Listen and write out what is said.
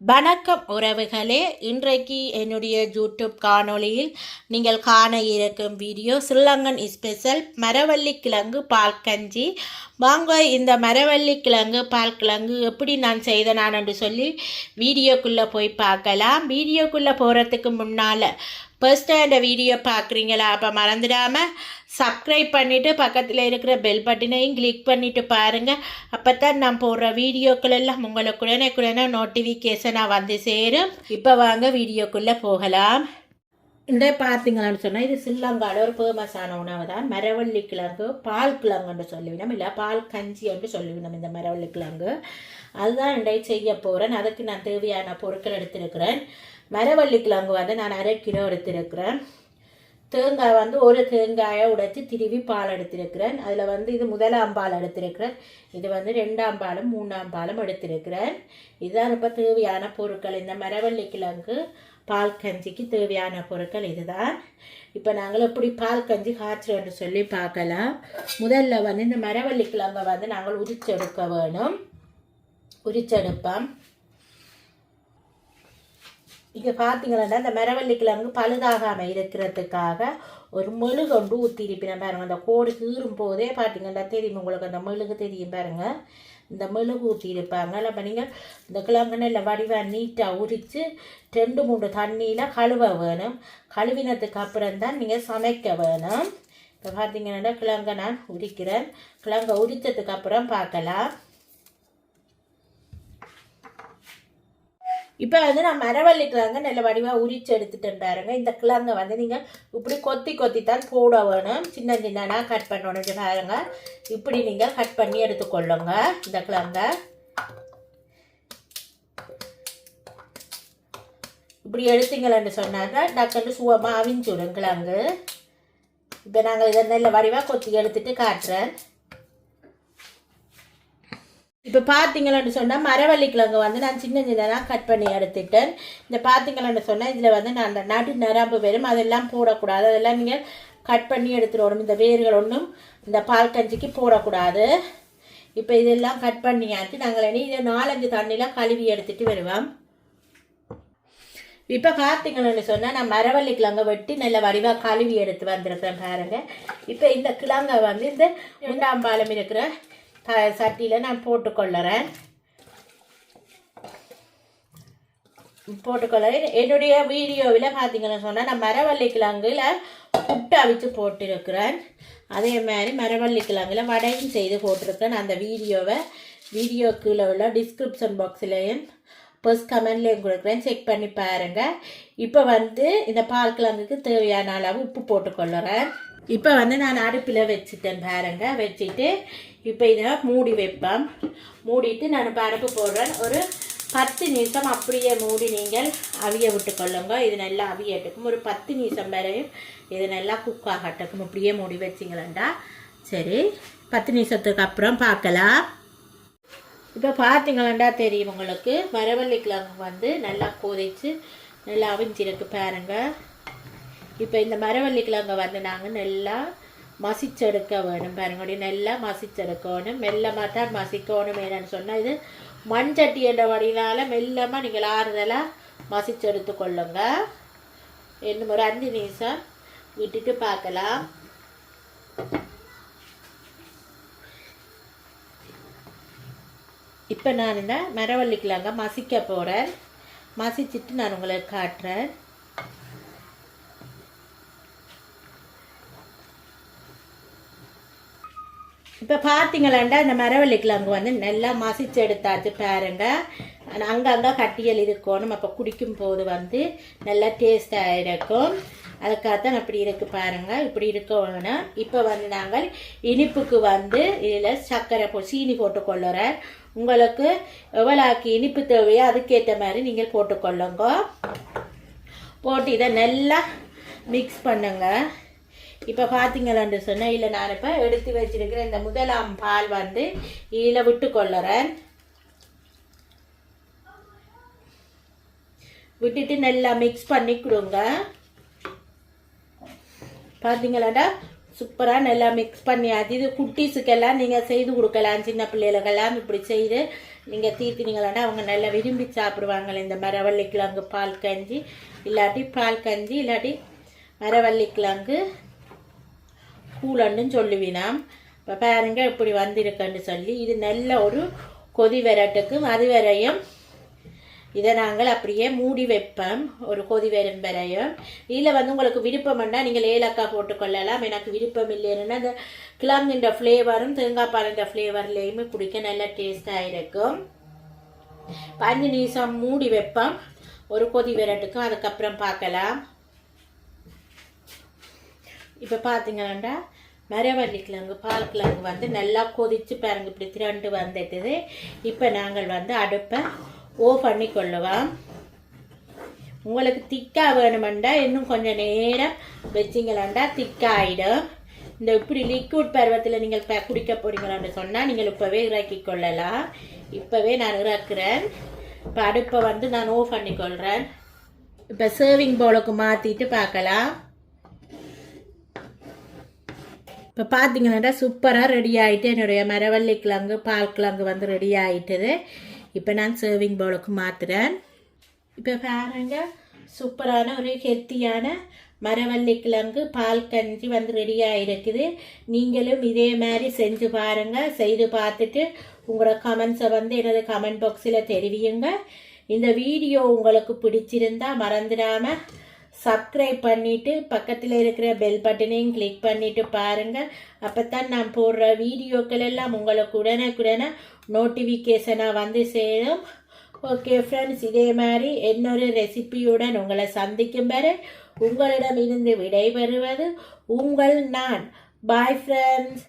வணக்கம் உறவுகளே. இன்றைக்கு என்னுடைய யூடியூப் காணொளியில் நீங்கள் காண இருக்கும் வீடியோ ஸ்ரீலங்கன் ஸ்பெஷல் மரவள்ளி கிழங்கு பால் கஞ்சி. வாங்க இந்த மரவள்ளி கிழங்கு பால் கிழங்கு எப்படி நான் செய்தேன் என்று சொல்லி வீடியோக்குள்ளே போய் பார்க்கலாம். வீடியோக்குள்ளே போகிறதுக்கு முன்னால் ஃபர்ஸ்ட்டாக இந்த வீடியோ பார்க்குறீங்களா? அப்போ மறந்துடாமல் சப்ஸ்கிரைப் பண்ணிவிட்டு பக்கத்தில் இருக்கிற பெல் பட்டனையும் கிளிக் பண்ணிவிட்டு பாருங்கள் அப்போ தான் நான் போடுற வீடியோக்கள் எல்லாம் உங்களுக்கு உடனே உடனே நோட்டிஃபிகேஷனாக வந்து சேரும். இப்போ வாங்க வீடியோக்குள்ளே போகலாம். இந்த பார்த்தீங்களான்னு சொன்னால் இது சில்லங்காடு ஒரு ஃபேமஸான உணவு தான். மரவள்ளி கிழங்கு பால் கிழங்குன்னு சொல்லிவிடணும் இல்லை பால் கஞ்சி என்று சொல்லிவிடணும் இந்த மரவள்ளி கிழங்கு. அதுதான் இன்றைய செய்ய போகிறேன் அதுக்கு நான் தேவையான பொருட்கள் எடுத்திருக்கிறேன். மரவள்ளி கிழங்கு வந்து நான் அரை கிலோ எடுத்திருக்கிறேன். தேங்காய் வந்து ஒரு தேங்காயை உடைச்சி திருவி பால் எடுத்திருக்கிறேன். அதில் வந்து இது முதலாம் பால் எடுத்திருக்கிறேன். இது வந்து ரெண்டாம் பாலும் மூணாம் பாலும் எடுத்திருக்கிறேன். இதுதான் இப்போ தேவையான பொருட்கள். இந்த மரவள்ளி கிழங்கு பால் கஞ்சிக்கு தேவையான பொருட்கள் இதுதான். இப்போ நாங்கள் எப்படி பால் கஞ்சி காய்ச்சுறோன்னு சொல்லி பார்க்கலாம். முதல்ல வந்து இந்த மரவள்ளி கிழங்கை வந்து நாங்கள் உரிச்செடுக்க வேணும். உரிச்செடுப்போம். இங்கே பார்த்தீங்கன்னா இந்த மரவள்ளிக்கிழங்கு பழுதாகாமல் இருக்கிறதுக்காக ஒரு மெழுகு கொண்டு ஊற்றிருப்பினேன் பாருங்கள் அந்த கோடு கீறும் போதே பார்த்தீங்கன்னா தெரியும் உங்களுக்கு. அந்த மெழுகு தெரியும் பாருங்கள் இந்த மெழுகு ஊற்றிருப்பாங்க அப்போ நீங்கள் இந்த கிழங்குன்னு நல்ல வடிவாக நீட்டாக உரித்து ரெண்டு மூணு தண்ணியில் கழுவ வேணும். கழுவினதுக்கு அப்புறம் தான் நீங்கள் சமைக்க வேணும். இப்போ பார்த்தீங்கன்னா கிழங்கை நான் உரிக்கிறேன். கிழங்கை உரித்ததுக்கு அப்புறம் பார்க்கலாம். இப்போ வந்து நான் மரவள்ளி கிழங்கு நல்ல வடிவாக உரிச்சு எடுத்துட்டேன் பாருங்க. இந்த கிழங்கை வந்து நீங்கள் இப்படி கொத்தி கொத்தி தான் போட வேணும் சின்ன சின்னனாக கட் பண்ணணும் பாருங்க. இப்படி நீங்கள் கட் பண்ணி எடுத்துக்கொள்ளுங்க இந்த கிழங்கை. இப்படி எடுத்தீங்களன்னு சொன்னாங்க டக்குன்னு சுவமாக அவிஞ்சுடும் கிழங்கு. இப்போ நாங்கள் இதை நல்ல வடிவாக கொத்தி எடுத்துட்டு காட்டுறேன். இப்போ பார்த்தீங்களன்னு சொன்னால் மரவள்ளி கிழங்கு வந்து நான் சின்ன சின்னதாக கட் பண்ணி எடுத்துட்டேன் இந்த பார்த்தீங்களன்னு சொன்னால் இதில் வந்து நான் அந்த நடு நரம்பு வெறும் அதெல்லாம் போடக்கூடாது. அதெல்லாம் நீங்கள் கட் பண்ணி எடுத்துடணும் இந்த வேர்கள் ஒன்றும் இந்த பால் கஞ்சிக்கு போடக்கூடாது. இப்போ இதெல்லாம் கட் பண்ணியாச்சு. நாங்கள் இனி இதை நாலஞ்சு தண்ணியில் கழுவி எடுத்துகிட்டு வருவோம். இப்போ பார்த்தீங்கன்னு சொன்னால் நான் மரவள்ளி கிழங்கை வெட்டி நல்ல வடிவாக கழுவி எடுத்து வந்திருக்கிறேன் பாருங்கள் இப்போ இந்த கிழங்கை வந்து இந்த உண்டாம்பாலம் இருக்கிற சட்டியில் நான் போட்டுக்கொள்ளுறேன். போட்டுக்கொள்ளுறேன். என்னுடைய வீடியோவில் பார்த்தீங்கன்னு சொன்னால் நான் மரவள்ளி கிழங்குல புட்டு அவிச்சு போட்டிருக்கிறேன். அதே மாதிரி மரவள்ளி கிழங்குல வடையும் செய்து போட்டிருக்கிறேன். அந்த வீடியோவை வீடியோ கீழே உள்ள டிஸ்கிரிப்ஷன் பாக்ஸ்லேயும் ஃபர்ஸ்ட் கமெண்ட்லேயும் கொடுக்குறேன். செக் பண்ணி பாருங்கள் இப்போ வந்து இந்த பால் கிழங்குக்கு தேவையான அளவு உப்பு போட்டுக்கொள்ளுறேன். இப்போ வந்து நான் அடுப்பில் வச்சுட்டேன் பாருங்க. வச்சுட்டு இப்போ இதை மூடி வைப்பேன். மூடிட்டு நான் பருப்பு போடுறேன். ஒரு பத்து நிமிஷம் அப்படியே மூடி நீங்கள் அவிய விட்டுக்கொள்ளுங்க. இது நல்லா அவியட்டுக்கும் ஒரு பத்து நிமிஷம் வரையும் இது நல்லா குக் ஆகட்டுக்கும் அப்படியே மூடி வச்சிங்களேண்டா சரி பத்து நிமிஷத்துக்கு அப்புறம் பார்க்கலாம். இப்போ பார்த்தீங்களா தெரியும் உங்களுக்கு. மரவள்ளி கிழங்கு வந்து நல்லா கொதிச்சு நல்லா அவிஞ்சிருக்கு பாருங்கள் இப்போ இந்த மரவள்ளிக்கிழங்க வந்து நாங்கள் நல்லா மசிச்செடுக்க வேணும். பாருங்கடி நல்லா மசிச்செடுக்கணும். மெல்லமாக தான் மசிக்கணும் என்னன்னு சொன்னால் இது மண்சட்டி என்ற வழினால மெல்லமாக நீங்கள் ஆறுதலாக மசிச்செடுத்து கொள்ளுங்க. இன்னும் ஒரு அஞ்சு நிமிஷம் விட்டுட்டு பார்க்கலாம். இப்போ நான் இந்த மரவள்ளிக்கிழங்க மசிக்க போகிறேன் மசிச்சுட்டு நான் உங்களுக்கு காட்டுறேன். இப்போ பார்த்தீங்களாண்டா இந்த மரவள்ளி கிழங்கு வந்து நல்லா மசிச்சு எடுத்தாச்சு பாருங்க. அங்கங்கே கட்டியல் இருக்கணும். அப்போ குடிக்கும் போது வந்து நல்லா டேஸ்டாக இருக்கும். அதுக்காகத்தான் அப்படி இருக்குது பாருங்க. இப்படி இருக்கணும் இப்போ வந்து நாங்கள் இனிப்புக்கு வந்து இதில் சர்க்கரை போ சீனி போட்டுக்கொள்ளுறேன் உங்களுக்கு எவ்வளோக்கு இனிப்பு தேவையோ அதுக்கேற்ற மாதிரி நீங்கள் போட்டுக்கொள்ளுங்க போட்டு இதை நல்லா மிக்ஸ் பண்ணுங்கள் இப்போ பார்த்தீங்களான்னு சொன்னேன் இல்லை நான் இப்போ எடுத்து வச்சிருக்கிற இந்த முதலாம் பால் வந்து இதில் விட்டு கொள்ளுறேன். விட்டுட்டு நல்லா மிக்ஸ் பண்ணி கொடுங்க. பார்த்தீங்களாடா சூப்பராக நல்லா மிக்ஸ் பண்ணியாச்சு இது குட்டீஸுக்கெல்லாம் நீங்கள் செய்து கொடுக்கலாம். சின்ன பிள்ளைகளுக்கெல்லாம் இப்படி செய்து நீங்கள் தீர்த்தினீங்களா அவங்க நல்லா விரும்பி சாப்பிடுவாங்க இந்த மரவள்ளி கிழங்கு பால் கஞ்சி இல்லாட்டி பால் கஞ்சி இல்லாட்டி மரவள்ளி கிழங்கு கூலன்னு சொல்லுவினாம். இப்போ பாருங்க இப்படி வந்திருக்குன்னு சொல்லி இது நல்ல ஒரு கொதி வரட்டுக்கும் அது வரையும் இதை நாங்கள் அப்படியே மூடி வைப்போம் ஒரு கொதி வரும் வரையும். இதில் வந்து உங்களுக்கு விருப்பம்னா நீங்கள் ஏலக்காய் போட்டுக்கொள்ளலாம் எனக்கு விருப்பம் இல்லைன்னா அந்த கிழங்குன்ற ஃப்ளேவரும் தேங்காய் பாலுன்ற ஃப்ளேவர்லேயுமே பிடிக்க நல்லா டேஸ்டாக இருக்கும். பஞ்சு நிமிஷம் மூடி வைப்போம். ஒரு கொதி விரட்டுக்கும் அதுக்கப்புறம் பார்க்கலாம். இப்போ பார்த்தீங்கன்னா மரவள்ளி கிழங்கு பால் கிழங்கு வந்து நல்லா கொதிச்சு பாருங்க இப்படி திரண்டு வந்துட்டுது இப்போ நாங்கள் வந்து அடுப்பை ஓ பண்ணி கொள்ளுவோம் உங்களுக்கு திக்காக வேணுமெண்டா இன்னும் கொஞ்சம் நேரம் வச்சிங்களாண்டா திக்காயிடும். இந்த இப்படி லிக்விட் பருவத்தில் நீங்கள் ப குடிக்க போறீங்களான்னு சொன்னால் நீங்கள் இப்போவே இறக்கி கொள்ளலாம். இப்போவே நான் இறக்குறேன். இப்போ அடுப்பை வந்து நான் ஓ பண்ணி கொள்கிறேன் இப்போ சர்விங் பவுலுக்கு மாற்றிட்டு பார்க்கலாம். இப்போ பார்த்தீங்கன்னா சூப்பராக ரெடி ஆகிட்டு என்னுடைய மரவள்ளி கிழங்கு பால் கிழங்கு வந்து ரெடி ஆகிட்டது இப்போ நான் சர்விங் பவுலுக்கு மாற்றுறேன் இப்போ பாருங்க சூப்பரான ஒரு ஹெல்த்தியான மரவள்ளி கிழங்கு பால் கஞ்சி வந்து ரெடியாக இருக்குது நீங்களும் இதே மாதிரி செஞ்சு பாருங்கள் செய்து பார்த்துட்டு உங்களோட கமெண்ட்ஸை வந்து எனது கமெண்ட் பாக்ஸில் தெரிவியுங்க. இந்த வீடியோ உங்களுக்கு பிடிச்சிருந்தா மறந்துடாமல் சப்ஸ்கிரைப் பண்ணிவிட்டு பக்கத்தில் இருக்கிற பெல் பட்டனையும் கிளிக் பண்ணிவிட்டு பாருங்கள் அப்போ தான் நான் போடுற வீடியோக்கள் எல்லாம் உங்களுக்கு உடனுக்குடனே நோட்டிஃபிகேஷனாக வந்து சேரும். ஓகே ஃப்ரெண்ட்ஸ் இதே மாதிரி இன்னொரு ரெசிபியுடன் உங்களை சந்திக்கும் வரை உங்களிடமிருந்து விடைபெறுவது உங்கள் நான். Bye friends